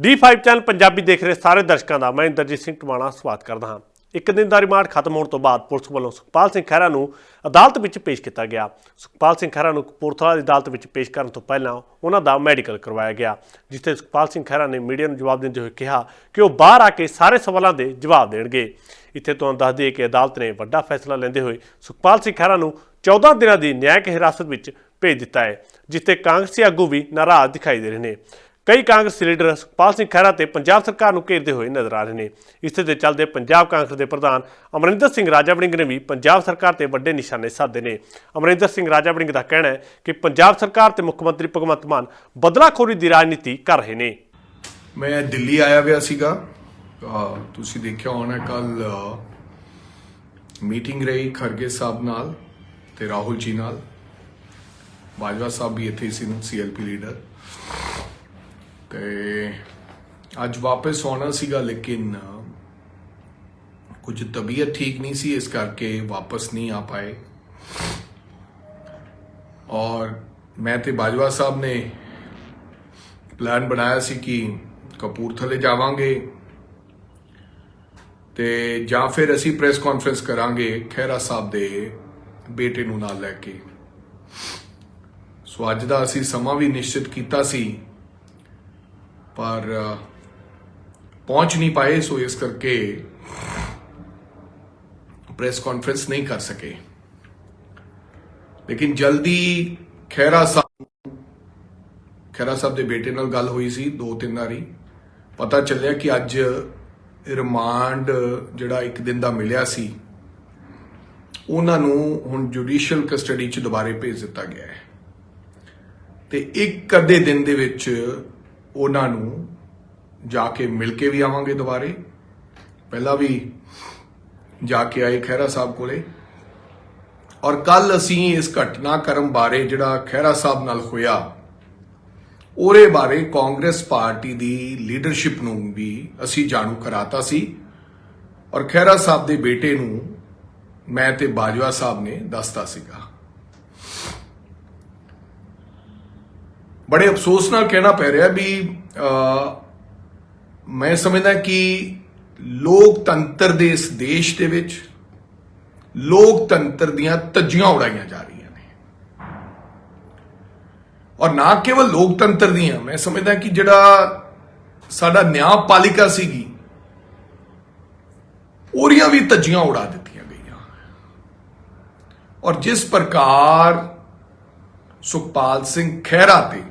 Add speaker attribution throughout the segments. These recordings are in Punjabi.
Speaker 1: D5 ਚੈਨਲ ਪੰਜਾਬੀ ਦੇਖ ਰਹੇ ਸਾਰੇ ਦਰਸ਼ਕਾਂ ਦਾ ਮੈਂ ਇੰਦਰਜੀਤ ਸਿੰਘ ਟਮਾਣਾ ਸਵਾਗਤ ਕਰਦਾ ਹਾਂ। ਇੱਕ ਦਿਨ ਦਾ ਰਿਮਾਂਡ ਖਤਮ ਹੋਣ ਤੋਂ ਬਾਅਦ ਪੁਲਿਸ ਵੱਲੋਂ ਸੁਖਪਾਲ ਸਿੰਘ ਖਹਿਰਾ ਨੂੰ ਅਦਾਲਤ ਵਿੱਚ ਪੇਸ਼ ਕੀਤਾ ਗਿਆ। ਸੁਖਪਾਲ ਸਿੰਘ ਖਹਿਰਾ ਨੂੰ ਕਪੂਰਥਲਾ ਦੀ ਅਦਾਲਤ ਵਿੱਚ ਪੇਸ਼ ਕਰਨ ਤੋਂ ਪਹਿਲਾਂ ਉਹਨਾਂ ਦਾ ਮੈਡੀਕਲ ਕਰਵਾਇਆ ਗਿਆ, ਜਿੱਥੇ ਸੁਖਪਾਲ ਸਿੰਘ ਖਹਿਰਾ ਨੇ ਮੀਡੀਆ ਨੂੰ ਜਵਾਬ ਦਿੰਦੇ ਹੋਏ ਕਿਹਾ ਕਿ ਉਹ ਬਾਹਰ ਆ ਕੇ ਸਾਰੇ ਸਵਾਲਾਂ ਦੇ ਜਵਾਬ ਦੇਣਗੇ। ਇੱਥੇ ਤੁਹਾਨੂੰ ਦੱਸ ਦਈਏ ਕਿ ਅਦਾਲਤ ਨੇ ਵੱਡਾ ਫੈਸਲਾ ਲੈਂਦੇ ਹੋਏ ਸੁਖਪਾਲ ਸਿੰਘ ਖਹਿਰਾ ਨੂੰ 14 ਦਿਨਾਂ ਦੀ ਨਿਆਇਕ ਹਿਰਾਸਤ ਵਿੱਚ ਭੇਜ ਦਿੱਤਾ ਹੈ, ਜਿੱਥੇ ਕਾਂਗਰਸੀ ਆਗੂ ਵੀ ਨਾਰਾਜ਼ ਦਿਖਾਈ ਦੇ ਰਹੇ ਨੇ। ਕਈ ਕਾਂਗਰਸੀ ਲੀਡਰ ਸੁਖਪਾਲ ਸਿੰਘ ਖਹਿਰਾ ਤੇ ਪੰਜਾਬ ਸਰਕਾਰ ਨੂੰ ਘੇਰਦੇ ਹੋਏ ਨਜ਼ਰ ਆ ਰਹੇ ਨੇ। ਇਸੇ ਦੇ ਚੱਲਦੇ ਪੰਜਾਬ ਕਾਂਗਰਸ ਦੇ ਪ੍ਰਧਾਨ ਅਮਰਿੰਦਰ ਸਿੰਘ ਰਾਜਾ ਵੜਿੰਗ ਨੇ ਵੀ ਪੰਜਾਬ ਸਰਕਾਰ ਤੇ ਵੱਡੇ ਨਿਸ਼ਾਨੇ ਸਾਧੇ ਨੇ। ਅਮਰਿੰਦਰ ਸਿੰਘ ਰਾਜਾ ਵੜਿੰਗ ਦਾ ਕਹਿਣਾ ਹੈ ਕਿ ਪੰਜਾਬ ਸਰਕਾਰ ਤੇ ਮੁੱਖ ਮੰਤਰੀ ਭਗਵੰਤ ਮਾਨ ਬਦਲਾਖੋਰੀ ਦੀ ਰਾਜਨੀਤੀ ਕਰ ਰਹੇ ਨੇ।
Speaker 2: ਮੈਂ ਦਿੱਲੀ ਆਇਆ ਹੋਇਆ ਸੀਗਾ। ਤੁਸੀਂ ਦੇਖਿਆ ਹੋਣਾ ਕੱਲ ਮੀਟਿੰਗ ਰਹੀ ਖਰਗੇ ਸਾਹਿਬ ਨਾਲ ਤੇ ਰਾਹੁਲ ਜੀ ਨਾਲ। ਬਾਜਵਾ ਸਾਹਿਬ ਵੀ ਇੱਥੇ ਸੀ ਸੀਐਲਪੀ ਲੀਡਰ। ਤੇ ਅੱਜ ਵਾਪਸ ਆਉਣਾ ਸੀਗਾ, ਲੇਕਿਨ ਕੁਝ ਤਬੀਅਤ ਠੀਕ ਨਹੀਂ ਸੀ, ਇਸ ਕਰਕੇ ਵਾਪਸ ਨਹੀਂ ਆ ਪਾਏ। ਔਰ ਮੈਂ ਤੇ ਬਾਜਵਾ ਸਾਹਿਬ ਨੇ ਪਲਾਨ ਬਣਾਇਆ ਸੀ ਕਿ ਕਪੂਰਥਲੇ ਜਾਵਾਂਗੇ ਤੇ ਜਾਂ ਫਿਰ ਅਸੀਂ ਪ੍ਰੈਸ ਕਾਨਫਰੰਸ ਕਰਾਂਗੇ ਖਹਿਰਾ ਸਾਹਿਬ ਦੇ ਬੇਟੇ ਨੂੰ ਨਾਲ ਲੈ ਕੇ। ਸੋ ਅੱਜ ਦਾ ਅਸੀਂ ਸਮਾਂ ਵੀ ਨਿਸ਼ਚਿਤ ਕੀਤਾ ਸੀ। ਪਰ ਪਹੁੰਚ ਨਹੀਂ ਪਾਏ, ਸੋ ਇਸ ਕਰਕੇ ਪ੍ਰੈਸ ਕਾਨਫਰੰਸ ਨਹੀਂ ਕਰ ਸਕੇ। ਲੇਕਿਨ ਜਲਦੀ ਖਹਿਰਾ ਸਾਹਿਬ ਖਹਿਰਾ ਸਾਹਿਬ ਦੇ ਬੇਟੇ ਨਾਲ ਗੱਲ ਹੋਈ ਸੀ, ਦੋ ਤਿੰਨ ਵਾਰੀ। ਪਤਾ ਚੱਲਿਆ ਕਿ ਅੱਜ ਰਿਮਾਂਡ ਜਿਹੜਾ ਇੱਕ ਦਿਨ ਦਾ ਮਿਲਿਆ ਸੀ, ਉਹਨਾਂ ਨੂੰ ਹੁਣ ਜੁਡੀਸ਼ੀਅਲ ਕਸਟਡੀ 'ਚ ਦੁਬਾਰੇ ਭੇਜ ਦਿੱਤਾ ਗਿਆ ਹੈ। ਤੇ ਇੱਕ ਅੱਧੇ ਦਿਨ ਦੇ ਵਿੱਚ ਉਹਨਾਂ ਨੂੰ ਜਾ ਕੇ ਮਿਲ ਕੇ ਵੀ ਆਵਾਂਗੇ ਦੁਬਾਰੇ। ਪਹਿਲਾਂ ਵੀ ਜਾ ਕੇ ਆਏ ਖਹਿਰਾ ਸਾਹਿਬ ਕੋਲੇ। ਔਰ ਕੱਲ ਅਸੀਂ ਇਸ ਘਟਨਾਕ੍ਰਮ ਬਾਰੇ ਜਿਹੜਾ ਖਹਿਰਾ ਸਾਹਿਬ ਨਾਲ ਹੋਇਆ, ਉਹਦੇ ਬਾਰੇ ਕਾਂਗਰਸ ਪਾਰਟੀ ਦੀ ਲੀਡਰਸ਼ਿਪ ਨੂੰ ਵੀ ਅਸੀਂ ਜਾਣੂ ਕਰਾਤਾ ਸੀ। ਔਰ ਖਹਿਰਾ ਸਾਹਿਬ ਦੇ ਬੇਟੇ ਨੂੰ ਮੈਂ ਤੇ ਬਾਜਵਾ ਸਾਹਿਬ ਨੇ ਦੱਸਤਾ ਸੀਗਾ। ਬੜੇ ਅਫਸੋਸ ਨਾਲ ਕਹਿਣਾ ਪੈ ਰਿਹਾ ਵੀ ਮੈਂ ਸਮਝਦਾ ਕਿ ਲੋਕਤੰਤਰ ਦੇ ਇਸ ਦੇਸ਼ ਦੇ ਵਿੱਚ ਲੋਕਤੰਤਰ ਦੀਆਂ ਧੱਜੀਆਂ ਉਡਾਈਆਂ ਜਾ ਰਹੀਆਂ ਨੇ। ਔਰ ਨਾ ਕੇਵਲ ਲੋਕਤੰਤਰ ਦੀਆਂ, ਮੈਂ ਸਮਝਦਾ ਕਿ ਜਿਹੜਾ ਸਾਡਾ ਨਿਆਂਪਾਲਿਕਾ ਸੀਗੀ, ਉਹਦੀਆਂ ਵੀ ਧੱਜੀਆਂ ਉਡਾ ਦਿੱਤੀਆਂ ਗਈਆਂ। ਔਰ ਜਿਸ ਪ੍ਰਕਾਰ ਸੁਖਪਾਲ ਸਿੰਘ ਖਹਿਰਾ ਤੇ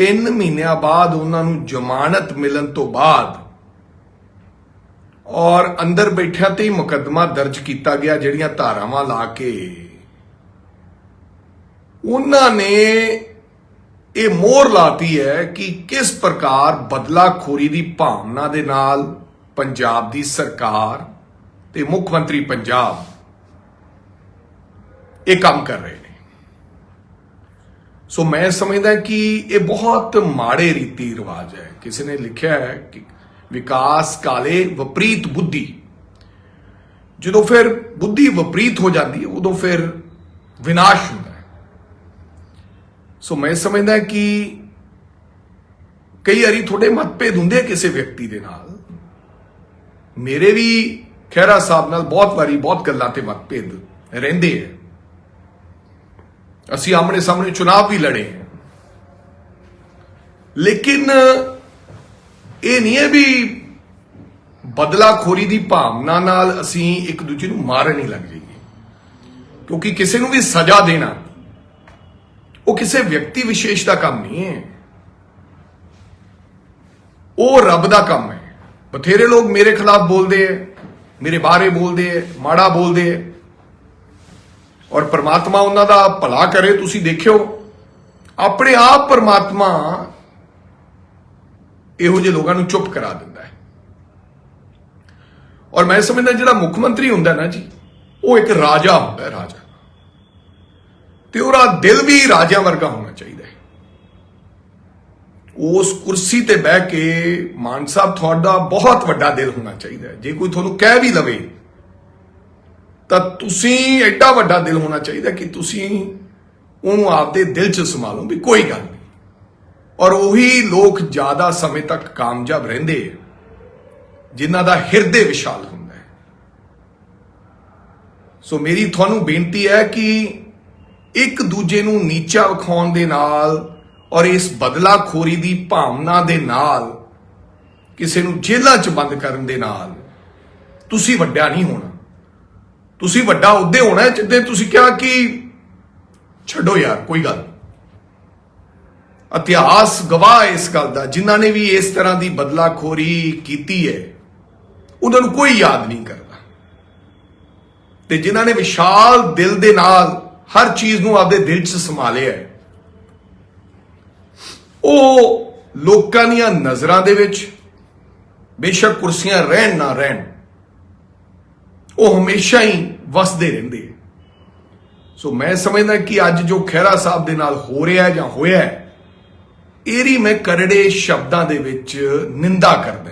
Speaker 2: 3 ਮਹੀਨਿਆਂ ਬਾਅਦ ਉਹਨਾਂ ਨੂੰ ਜ਼ਮਾਨਤ ਮਿਲਣ ਤੋਂ ਬਾਅਦ ਔਰ ਅੰਦਰ ਬੈਠਿਆਂ ਤੇ ਹੀ ਮੁਕੱਦਮਾ ਦਰਜ ਕੀਤਾ ਗਿਆ ਜਿਹੜੀਆਂ ਧਾਰਾਵਾਂ ਲਾ ਕੇ। ਉਹਨਾਂ ਨੇ ਇਹ ਮੋਹਰ ਲਾਤੀ ਹੈ ਕਿ ਕਿਸ ਪ੍ਰਕਾਰ ਬਦਲਾਖੋਰੀ ਦੀ ਭਾਵਨਾ ਦੇ ਨਾਲ ਪੰਜਾਬ ਦੀ ਸਰਕਾਰ ਤੇ ਮੁੱਖ ਮੰਤਰੀ ਪੰਜਾਬ ਇਹ ਕੰਮ ਕਰ ਰਹੇ ਸੋ ਮੈਂ ਸਮਝਦਾ ਕਿ ਇਹ ਬਹੁਤ ਮਾੜੇ ਰੀਤੀ ਰਿਵਾਜ ਹੈ ਕਿਸੇ ਨੇ ਲਿਖਿਆ ਹੈ ਕਿ ਵਿਕਾਸ ਕਾਲੇ ਵਿਪਰੀਤ ਬੁੱਧੀ ਜਦੋਂ ਫਿਰ ਬੁੱਧੀ ਵਿਪਰੀਤ ਹੋ ਜਾਂਦੀ ਹੈ ਉਦੋਂ ਫਿਰ ਵਿਨਾਸ਼ ਹੁੰਦਾ ਹੈ ਸੋ ਮੈਂ ਸਮਝਦਾ ਕਿ ਕਈ ਵਾਰੀ ਤੁਹਾਡੇ ਮਤਭੇਦ ਹੁੰਦੇ ਕਿਸੇ ਵਿਅਕਤੀ ਦੇ ਨਾਲ ਮੇਰੇ ਵੀ ਖਹਿਰਾ ਸਾਹਿਬ ਨਾਲ ਬਹੁਤ ਵਾਰੀ ਬਹੁਤ ਗੱਲਾਂ ਤੇ ਮਤਭੇਦ ਰਹਿੰਦੇ ਆ ਅਸੀਂ ਆਮਣੇ ਸਾਹਮਣੇ ਚੁਣਾਵ ਵੀ ਲੜੇ ਹਾਂ। ਲੇਕਿਨ, ਇਹ ਨਹੀਂ ਹੈ ਵੀ ਬਦਲਾਖੋਰੀ ਦੀ ਭਾਵਨਾ ਨਾਲ ਅਸੀਂ ਇੱਕ ਦੂਜੇ ਨੂੰ ਮਾਰਨ ਨਹੀਂ ਲੱਗ ਜਾਈਏ। ਕਿਉਂਕਿ ਕਿਸੇ ਨੂੰ ਵੀ ਸਜ਼ਾ ਦੇਣਾ, ਉਹ ਕਿਸੇ ਵਿਅਕਤੀ ਵਿਸ਼ੇਸ਼ ਦਾ ਕੰਮ ਨਹੀਂ ਹੈ। ਉਹ ਰੱਬ ਦਾ ਕੰਮ ਹੈ। ਬਥੇਰੇ ਲੋਕ ਮੇਰੇ ਖਿਲਾਫ ਬੋਲਦੇ ਐ ਮੇਰੇ ਬਾਰੇ ਬੋਲਦੇ ਐ ਮਾੜਾ ਬੋਲਦੇ ਐ ਔਰ ਪਰਮਾਤਮਾ ਉਹਨਾਂ ਦਾ ਭਲਾ ਕਰੇ, ਤੁਸੀਂ ਦੇਖਿਓ। ਆਪਣੇ ਆਪ ਪਰਮਾਤਮਾ ਇਹੋ ਜਿਹੇ ਲੋਕਾਂ ਨੂੰ ਚੁੱਪ ਕਰਾ ਦਿੰਦਾ ਹੈ। ਔਰ ਮੈਂ ਸਮਝਦਾ ਜਿਹੜਾ ਮੁੱਖ ਮੰਤਰੀ ਹੁੰਦਾ ਨਾ ਜੀ, ਉਹ ਇੱਕ ਰਾਜਾ ਹੁੰਦਾ ਹੈ, ਰਾਜਾ। ਤੇ ਉਹਦਾ ਦਿਲ ਵੀ ਰਾਜਾ ਵਰਗਾ ਹੋਣਾ ਚਾਹੀਦਾ ਹੈ। ਉਸ ਕੁਰਸੀ ਤੇ ਬਹਿ ਕੇ ਮਾਨ ਸਾਹਿਬ ਤੁਹਾਡਾ ਬਹੁਤ ਵੱਡਾ ਦਿਲ ਹੋਣਾ ਚਾਹੀਦਾ ਜੇ ਕੋਈ ਤੁਹਾਨੂੰ ਕਹਿ ਵੀ ਲਵੇ ਤਾਂ ਤੁਸੀਂ ਐਡਾ ਵੱਡਾ ਦਿਲ ਹੋਣਾ ਚਾਹੀਦਾ ਕਿ ਤੁਸੀਂ ਉਹਨੂੰ ਆਪਦੇ ਦਿਲ 'ਚ ਸਮਾ ਲਓ ਵੀ ਕੋਈ ਗੱਲ ਨਹੀਂ। ਔਰ ਉਹੀ ਲੋਕ ਜ਼ਿਆਦਾ ਸਮੇਂ ਤੱਕ ਕਾਮਯਾਬ ਰਹਿੰਦੇ ਆ, ਜਿਨ੍ਹਾਂ ਦਾ ਹਿਰਦੇ ਵਿਸ਼ਾਲ ਹੁੰਦਾ ਹੈ। ਸੋ ਮੇਰੀ ਤੁਹਾਨੂੰ ਬੇਨਤੀ ਹੈ ਕਿ ਇੱਕ ਦੂਜੇ ਨੂੰ ਨੀਚਾ ਵਿਖਾਉਣ ਦੇ ਨਾਲ ਔਰ ਇਸ ਬਦਲਾਖੋਰੀ ਦੀ ਭਾਵਨਾ ਦੇ ਨਾਲ, ਕਿਸੇ ਨੂੰ ਜੇਲ੍ਹਾਂ 'ਚ ਬੰਦ ਕਰਨ ਦੇ ਨਾਲ, ਤੁਸੀਂ ਵੱਡਾ ਨਹੀਂ ਹੋਣਾ। ਤੁਸੀਂ ਵੱਡਾ ਉਹਦੇ ਹੋਣਾ ਹੈ, ਜਿੱਦੇ ਤੁਸੀਂ ਕਿਹਾ ਕਿ ਛੱਡੋ ਯਾਰ, ਕੋਈ ਗੱਲ ਨਹੀਂ। ਇਤਿਹਾਸ ਗਵਾਹ ਇਸ ਗੱਲ ਦਾ, ਜਿਨ੍ਹਾਂ ਨੇ ਵੀ ਇਸ ਤਰ੍ਹਾਂ ਦੀ ਬਦਲਾਖੋਰੀ ਕੀਤੀ ਹੈ, ਉਹਨਾਂ ਨੂੰ ਕੋਈ ਯਾਦ ਨਹੀਂ ਕਰਦਾ ਤੇ ਜਿਨ੍ਹਾਂ ਨੇ ਵਿਸ਼ਾਲ ਦਿਲ ਦੇ ਨਾਲ ਹਰ ਚੀਜ਼ ਨੂੰ ਆਪਦੇ ਦਿਲ 'ਚ ਸਮਾ ਲਿਆ ਹੈ, ਉਹ ਲੋਕਾਂ ਦੀਆਂ ਨਜ਼ਰਾਂ ਦੇ ਵਿੱਚ ਬੇਸ਼ੱਕ ਕੁਰਸੀਆਂ ਰਹਿਣ ਨਾ ਰਹਿਣ ਉਹ ਹਮੇਸ਼ਾ ਹੀ ਵਸਦੇ ਰਹਿੰਦੇ ਹੈ। ਸੋ ਮੈਂ ਸਮਝਦਾ ਕਿ ਅੱਜ ਜੋ ਖਹਿਰਾ ਸਾਹਿਬ ਦੇ ਨਾਲ ਹੋ ਰਿਹਾ ਹੈ ਜਾਂ ਹੋਇਆ ਹੈ, ਇਹਦੀ ਮੈਂ ਕਰੜੇ ਸ਼ਬਦਾਂ ਦੇ ਵਿੱਚ ਨਿੰਦਾ ਕਰਦਾ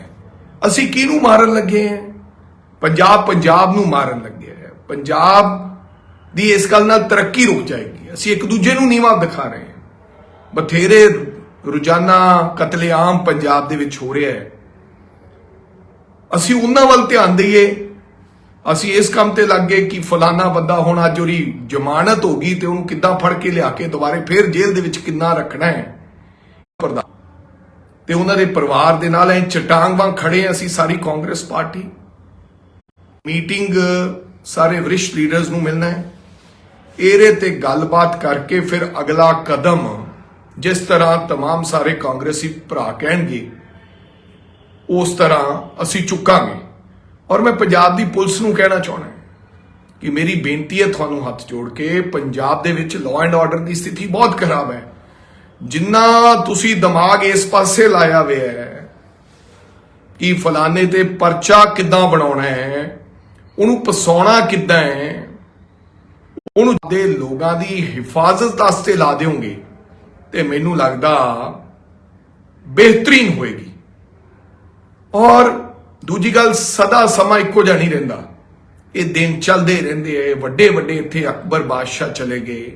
Speaker 2: ਅਸੀਂ ਕਿਹਨੂੰ ਮਾਰਨ ਲੱਗੇ ਹਾਂ? ਪੰਜਾਬ ਪੰਜਾਬ ਨੂੰ ਮਾਰਨ ਲੱਗੇ ਹੈ। ਪੰਜਾਬ ਦੀ ਇਸ ਗੱਲ ਨਾਲ ਤਰੱਕੀ ਰੁਕ ਜਾਏਗੀ। ਅਸੀਂ ਇੱਕ ਦੂਜੇ ਨੂੰ ਨੀਵਾ ਦਿਖਾ ਰਹੇ ਹਾਂ। ਬਥੇਰੇ ਰੋਜ਼ਾਨਾ ਕਤਲੇਆਮ ਪੰਜਾਬ ਦੇ ਵਿੱਚ ਹੋ ਰਿਹਾ ਹੈ। ਅਸੀਂ ਉਹਨਾਂ ਵੱਲ ਧਿਆਨ ਦਈਏ ਅਸੀਂ ਇਸ ਕੰਮ ਤੇ ਲੱਗ ਗਏ ਕਿ ਫਲਾਨਾ ਬੰਦਾ ਹੁਣ ਅੱਜ ਉਹਦੀ ਜ਼ਮਾਨਤ ਹੋ ਗਈ ਤੇ ਉਹਨੂੰ ਕਿੱਦਾਂ ਫੜ ਕੇ ਲਿਆ ਕੇ ਦੁਬਾਰੇ ਫੇਰ ਜੇਲ੍ਹ ਦੇ ਵਿੱਚ ਕਿੰਨਾ ਰੱਖਣਾ ਹੈ ਪਰਦਾ ਤੇ ਉਹਨਾਂ ਦੇ ਪਰਿਵਾਰ ਦੇ ਨਾਲ ਐ ਚਟਾਂਗ ਵਾਂਗ ਖੜੇ ਹਾਂ ਅਸੀਂ ਸਾਰੀ ਕਾਂਗਰਸ ਪਾਰਟੀ ਮੀਟਿੰਗ ਸਾਰੇ ਵਰਿਸ਼ਟ ਲੀਡਰਸ ਨੂੰ ਮਿਲਣਾ ਹੈ ਇਹਦੇ ਤੇ ਗੱਲਬਾਤ ਕਰਕੇ ਫਿਰ ਅਗਲਾ ਕਦਮ ਜਿਸ ਤਰ੍ਹਾਂ तमाम ਸਾਰੇ ਕਾਂਗਰਸੀ ਭਰਾ ਕਹਿਣਗੇ ਉਸ ਤਰ੍ਹਾਂ ਅਸੀਂ ਚੁੱਕਾਂਗੇ ਔਰ ਮੈਂ ਪੰਜਾਬ ਦੀ ਪੁਲਿਸ ਨੂੰ ਕਹਿਣਾ ਚਾਹੁੰਦਾ ਕਿ ਮੇਰੀ ਬੇਨਤੀ ਹੈ ਤੁਹਾਨੂੰ ਹੱਥ ਜੋੜ ਕੇ ਪੰਜਾਬ ਦੇ ਵਿੱਚ ਲਾਅ ਐਂਡ ਆਰਡਰ ਦੀ ਸਥਿਤੀ ਬਹੁਤ ਖਰਾਬ ਹੈ। ਜਿੰਨਾ ਤੁਸੀਂ ਦਿਮਾਗ ਇਸ ਪਾਸੇ ਲਾਇਆ ਹੋਇਆ ਹੈ ਕਿ ਫਲਾਣੇ ਤੇ ਪਰਚਾ ਕਿੱਦਾਂ ਬਣਾਉਣਾ ਹੈ, ਉਹਨੂੰ ਪਸਾਉਣਾ ਕਿੱਦਾਂ ਹੈ, ਉਹਨੂੰ ਦੇ ਲੋਕਾਂ ਦੀ ਹਿਫਾਜ਼ਤ ਵਾਸਤੇ ਲਾ ਦਿਓਗੇ ਤੇ ਮੈਨੂੰ ਲੱਗਦਾ ਬਿਹਤਰੀਨ ਹੋਏਗੀ। ਔਰ ਦੂਜੀ ਗੱਲ, ਸਦਾ ਸਮਾਂ ਇੱਕੋ ਜਿਹਾ ਨਹੀਂ ਰਹਿੰਦਾ। ਇਹ ਦਿਨ ਚੱਲਦੇ ਰਹਿੰਦੇ ਐ ਵੱਡੇ ਵੱਡੇ ਇੱਥੇ ਅਕਬਰ ਬਾਦਸ਼ਾਹ ਚਲੇ ਗਏ।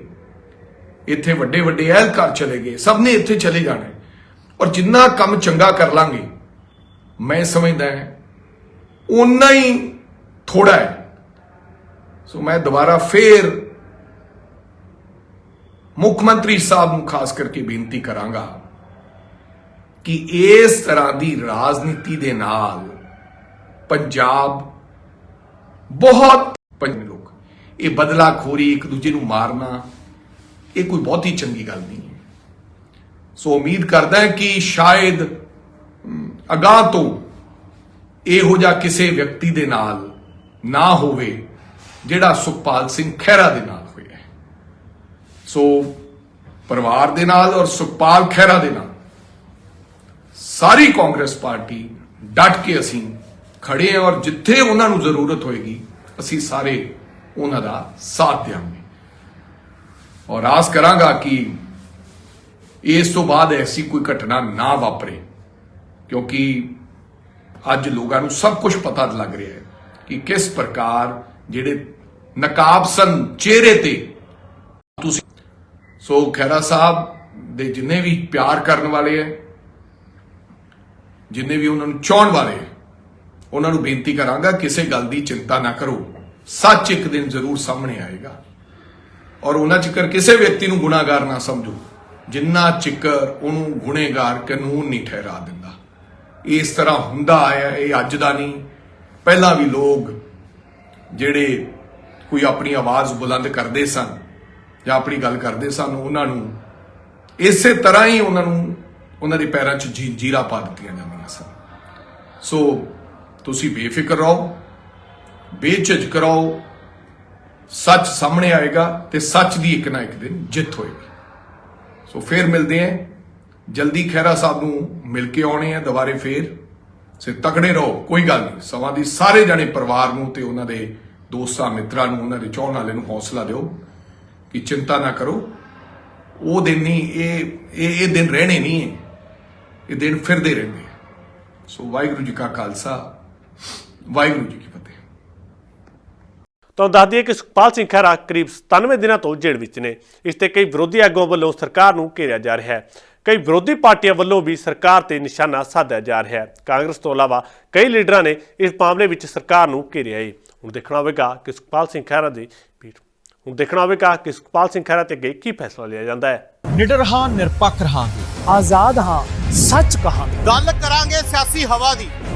Speaker 2: ਇੱਥੇ ਵੱਡੇ ਵੱਡੇ ਅਹਿਲਕਾਰ ਚਲੇ ਗਏ, ਸਭ ਨੇ ਇੱਥੇ ਚਲੇ ਜਾਣਾ। ਔਰ ਜਿੰਨਾ ਕੰਮ ਚੰਗਾ ਕਰ ਲਾਂਗੇ, ਮੈਂ ਸਮਝਦਾ ਹੈ ਉਨਾ ਹੀ ਥੋੜਾ ਹੈ। ਸੋ ਮੈਂ ਦੁਬਾਰਾ ਫੇਰ ਮੁੱਖ ਮੰਤਰੀ ਸਾਹਿਬ ਨੂੰ ਖਾਸ ਕਰਕੇ ਬੇਨਤੀ ਕਰਾਂਗਾ ਕਿ ਇਸ ਤਰ੍ਹਾਂ ਦੀ ਰਾਜਨੀਤੀ ਦੇ ਨਾਲ ਪੰਜਾਬ ਬਹੁਤ ਪੰਜ ਲੋਕ। ਇਹ ਬਦਲਾਖੋਰੀ ਇੱਕ ਦੂਜੇ ਨੂੰ ਮਾਰਨਾ ਇਹ ਕੋਈ ਬਹੁਤੀ ਚੰਗੀ ਗੱਲ ਨਹੀਂ ਹੈ। ਸੋ ਉਮੀਦ ਕਰਦਾ ਹਾਂ ਕਿ ਸ਼ਾਇਦ ਅਮ, ਅਗਾਂਹ ਤੋਂ ਇਹੋ ਜਿਹਾ ਕਿਸੇ ਵਿਅਕਤੀ ਦੇ ਨਾਲ ਨਾ ਹੋਵੇ ਜਿਹੜਾ ਸੁਖਪਾਲ ਸਿੰਘ ਖਹਿਰਾ ਦੇ ਨਾਲ ਹੋਇਆ ਹੈ। ਸੋ ਪਰਿਵਾਰ ਦੇ ਨਾਲ ਔਰ ਸੁਖਪਾਲ ਖਹਿਰਾ ਦੇ ਨਾਲ ਸਾਰੀ ਕਾਂਗਰਸ ਪਾਰਟੀ ਡਟ ਕੇ ਅਸੀਂ ਖੜੇ ਹਾਂ ਔਰ ਜਿੱਥੇ ਉਹਨਾਂ ਨੂੰ ਜ਼ਰੂਰਤ ਹੋਏਗੀ ਅਸੀਂ ਸਾਰੇ ਉਹਨਾਂ ਦਾ ਸਾਥ ਦੇਵਾਂਗੇ ਔਰ ਆਸ ਕਰਾਂਗਾ ਕਿ ਇਸ ਤੋਂ ਬਾਅਦ ਐਸੀ ਕੋਈ ਘਟਨਾ ਨਾ ਵਾਪਰੇ ਕਿਉਂਕਿ ਅੱਜ ਲੋਕਾਂ ਨੂੰ ਸਭ ਕੁਝ ਪਤਾ ਲੱਗ ਰਿਹਾ ਹੈ ਕਿ ਕਿਸ ਪ੍ਰਕਾਰ ਜਿਹੜੇ ਨਕਾਬਸਨ ਚਿਹਰੇ ਤੇ ਤੁਸੀਂ ਸੋ ਖੈਰਾ ਸਾਹਿਬ ਦੇ ਜਿੰਨੇ ਵੀ ਪਿਆਰ ਕਰਨ ਵਾਲੇ ਹੈ ਜਿੰਨੇ ਵੀ ਉਹਨਾਂ ਨੂੰ ਚਾਹਣ ਵਾਲੇ ਹੈ, ਉਹਨਾਂ ਨੂੰ ਬੇਨਤੀ ਕਰਾਂਗਾ, ਕਿਸੇ ਗੱਲ ਦੀ ਚਿੰਤਾ ਨਾ ਕਰੋ। ਸੱਚ ਇੱਕ ਦਿਨ ਜ਼ਰੂਰ ਸਾਹਮਣੇ ਆਏਗਾ। ਔਰ ਉਹਨਾਂ ਚਿਕਰ ਕਿਸੇ ਵਿਅਕਤੀ ਨੂੰ ਗੁਨਾਹਗਾਰ ਨਾ ਸਮਝੋ। ਜਿੰਨਾ ਚਿਕਰ ਉਹਨੂੰ ਗੁਨੇਗਾਰ, ਕਾਨੂੰਨ ਨਹੀਂ ਠਹਿਰਾ ਦਿੰਦਾ। ਇਸ ਤਰ੍ਹਾਂ ਹੁੰਦਾ ਆਇਆ, ਇਹ ਅੱਜ ਦਾ ਨਹੀਂ। ਪਹਿਲਾਂ ਵੀ ਲੋਕ ਜਿਹੜੇ ਕੋਈ ਆਪਣੀ ਆਵਾਜ਼ ਬੁਲੰਦ ਕਰਦੇ ਸਨ ਜਾਂ ਆਪਣੀ ਗੱਲ ਕਰਦੇ ਸਨ, ਉਹਨਾਂ ਨੂੰ ਇਸੇ ਤਰ੍ਹਾਂ ਹੀ ਉਹਨਾਂ ਨੂੰ ਉਹਨਾਂ ਦੇ ਪੈਰਾਂ 'ਚ ਜੀ- ਜੀਰਾ ਪਾ ਦਿੱਤੀਆਂ ਜਾਂਦੀਆਂ ਸਨ। ਸੋ ਤੁਸੀਂ ਬੇਫਿਕਰ ਰਹੋ, ਬੇਝਿਜਕ ਰਹੋ, ਸੱਚ ਸਾਹਮਣੇ ਆਏਗਾ ਤੇ ਸੱਚ ਦੀ ਇੱਕ ਨਾ ਇੱਕ ਦਿਨ ਜਿੱਤ ਹੋਏਗੀ। ਸੋ ਫੇਰ ਮਿਲਦੇ ਆਂ ਜਲਦੀ ਖਹਿਰਾ ਸਾਹਿਬ ਨੂੰ ਮਿਲ ਕੇ ਆਉਣੇ ਆ ਦੁਬਾਰੇ ਫੇਰ। ਸੇ ਤਕੜੇ ਰਹੋ, ਕੋਈ ਗੱਲ ਨਹੀਂ। ਸਮਾਂ ਦੀ ਸਾਰੇ ਜਣੇ ਪਰਿਵਾਰ ਨੂੰ ਤੇ ਉਹਨਾਂ ਦੇ ਦੋਸਤਾਂ ਮਿੱਤਰਾਂ ਨੂੰ, ਉਹਨਾਂ ਦੇ ਚਾਹਣ ਵਾਲੇ ਨੂੰ ਹੌਸਲਾ ਦਿਓ ਕਿ ਚਿੰਤਾ ਨਾ ਕਰੋ। ਉਹ ਦਿਨ ਨਹੀਂ, ਇਹ ਇਹ ਇਹ ਦਿਨ ਰਹਿਣੇ ਨਹੀਂ ਹੈ। ਇਹ ਦਿਨ ਫਿਰਦੇ ਰਹਿੰਦੇ ਸੋ ਵਾਹਿਗੁਰੂ ਜੀ ਕਾ ਖਾਲਸਾ ਵਾਹਿਗੁਰੂ ਜੀ ਕੀ ਫਤਿਹ।
Speaker 1: ਤੁਹਾਨੂੰ ਦੱਸ ਦਈਏ ਕਿ ਸੁਖਪਾਲ ਸਿੰਘ ਖਹਿਰਾ ਕਰੀਬ 97 ਦਿਨਾਂ ਤੋਂ ਜੇਲ੍ਹ ਵਿੱਚ ਨੇ। ਇਸ ਤੇ ਕਈ ਵਿਰੋਧੀ ਆਗੂਆਂ ਵੱਲੋਂ ਸਰਕਾਰ ਨੂੰ ਘੇਰਿਆ ਜਾ ਰਿਹਾ ਹੈ। ਕਈ ਵਿਰੋਧੀ ਪਾਰਟੀਆਂ ਵੱਲੋਂ ਵੀ ਸਰਕਾਰ ਤੇ ਨਿਸ਼ਾਨਾ ਸਾਧਿਆ ਜਾ ਰਿਹਾ ਹੈ। ਕਾਂਗਰਸ ਤੋਂ ਇਲਾਵਾ ਕਈ ਲੀਡਰਾਂ ਨੇ ਇਸ ਮਾਮਲੇ ਵਿੱਚ ਸਰਕਾਰ ਨੂੰ ਘੇਰਿਆ ਹੈ। ਹੁਣ ਦੇਖਣਾ ਹੋਵੇਗਾ ਕਿ ਸੁਖਪਾਲ ਸਿੰਘ ਖਹਿਰਾ ਦੀ ਪੀਠ ਹੁਣ ਦੇਖਣਾ ਹੋਵੇਗਾ ਕਿ ਸੁਖਪਾਲ ਸਿੰਘ ਖਹਿਰਾ ਤੇ ਅੱਗੇ ਕੀ ਫੈਸਲਾ ਲਿਆ ਜਾਂਦਾ ਹੈ।
Speaker 3: ਨਿਡਰ ਹਾਂ ਨਿਰਪੱਖ ਰਹਾਂਗੇ।
Speaker 4: ਆਜ਼ਾਦ ਹਾਂ ਸੱਚ ਕਹਾਂਗੇ।
Speaker 5: ਗੱਲ ਕਰਾਂਗੇ ਸਿਆਸੀ ਹਵਾ ਦੀ।